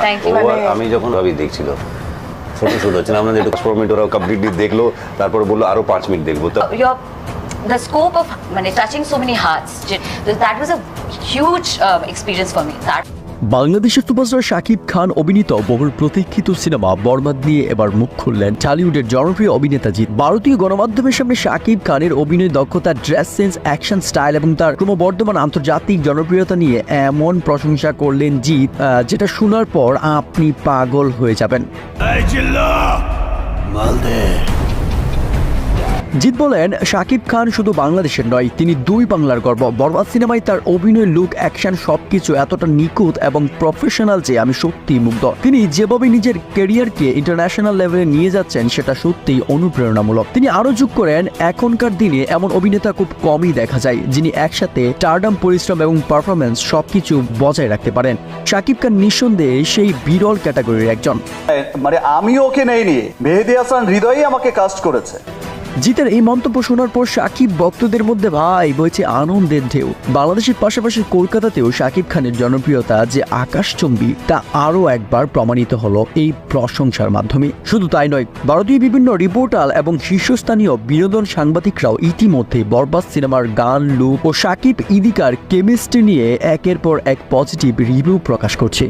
Thank you ও আর আমি যখন ভাবি দেখছিল ফটো শুট হচ্ছে না আমাদের একটু ফোর মিনিট ওরা কমপ্লিটলি দেখলো তারপর বললো আরো পাঁচ মিনিট দেখবো তো your the scope of মানে touching so many hearts যে- that was a huge uh, experience for me that বাংলাদেশের সুপারস্টার শাকিব খান অভিনীত বহুল প্রতীক্ষিত সিনেমা বরবাদ নিয়ে এবার মুখ খুললেন টলিউডের জনপ্রিয় অভিনেতা জিৎ ভারতীয় গণমাধ্যমের সামনে শাকিব খানের অভিনয় দক্ষতা ড্রেস সেন্স অ্যাকশন স্টাইল এবং তার ক্রমবর্ধমান আন্তর্জাতিক জনপ্রিয়তা নিয়ে এমন প্রশংসা করলেন জিৎ যেটা শোনার পর আপনি পাগল হয়ে যাবেন। জিৎ বলেন, শাকিব খান শুধু বাংলাদেশের নয়, তিনি দুই বাংলার গর্ব। বরবাদ সিনেমায় তার অভিনয়, লুক, অ্যাকশন সবকিছু এতটা নিখুঁত এবং প্রফেশনাল যে আমি সত্যি মুগ্ধ। তিনি যেভাবে নিজের কেরিয়ারকে ইন্টারন্যাশনাল লেভেলে নিয়ে যাচ্ছেন, সেটা সত্যিই অনুপ্রেরণামূলক। তিনি আরও যোগ করেন, এখনকার দিনে এমন অভিনেতা খুব কমই দেখা যায়, যিনি একসাথে টার্ডাম পরিশ্রম এবং পারফরমেন্স সবকিছু বজায় রাখতে পারেন। শাকিব খান নিঃসন্দেহে সেই বিরল ক্যাটাগরির একজন। মানে আমি ওকে নেইনি। মেহেদি হাসান হৃদয়ই আমাকে কাস্ট করেছে। জিতের এই মন্তব্য শোনার পর সাকিব ভক্তদের মধ্যে ভাই বইছে আনন্দের ঢেউ। বাংলাদেশের পাশাপাশি কলকাতাতেও সাকিব খানের জনপ্রিয়তা যে আকাশচম্বী, তা আরও একবার প্রমাণিত হলো এই প্রশংসার মাধ্যমে। শুধু তাই নয়, ভারতীয় বিভিন্ন রিপোর্টাল এবং শীর্ষস্থানীয় বিনোদন সাংবাদিকরাও ইতিমধ্যে বরবাদ সিনেমার গান, লুক ও সাকিব ইদিকার কেমিস্ট্রি নিয়ে একের পর এক পজিটিভ রিভিউ প্রকাশ করছে।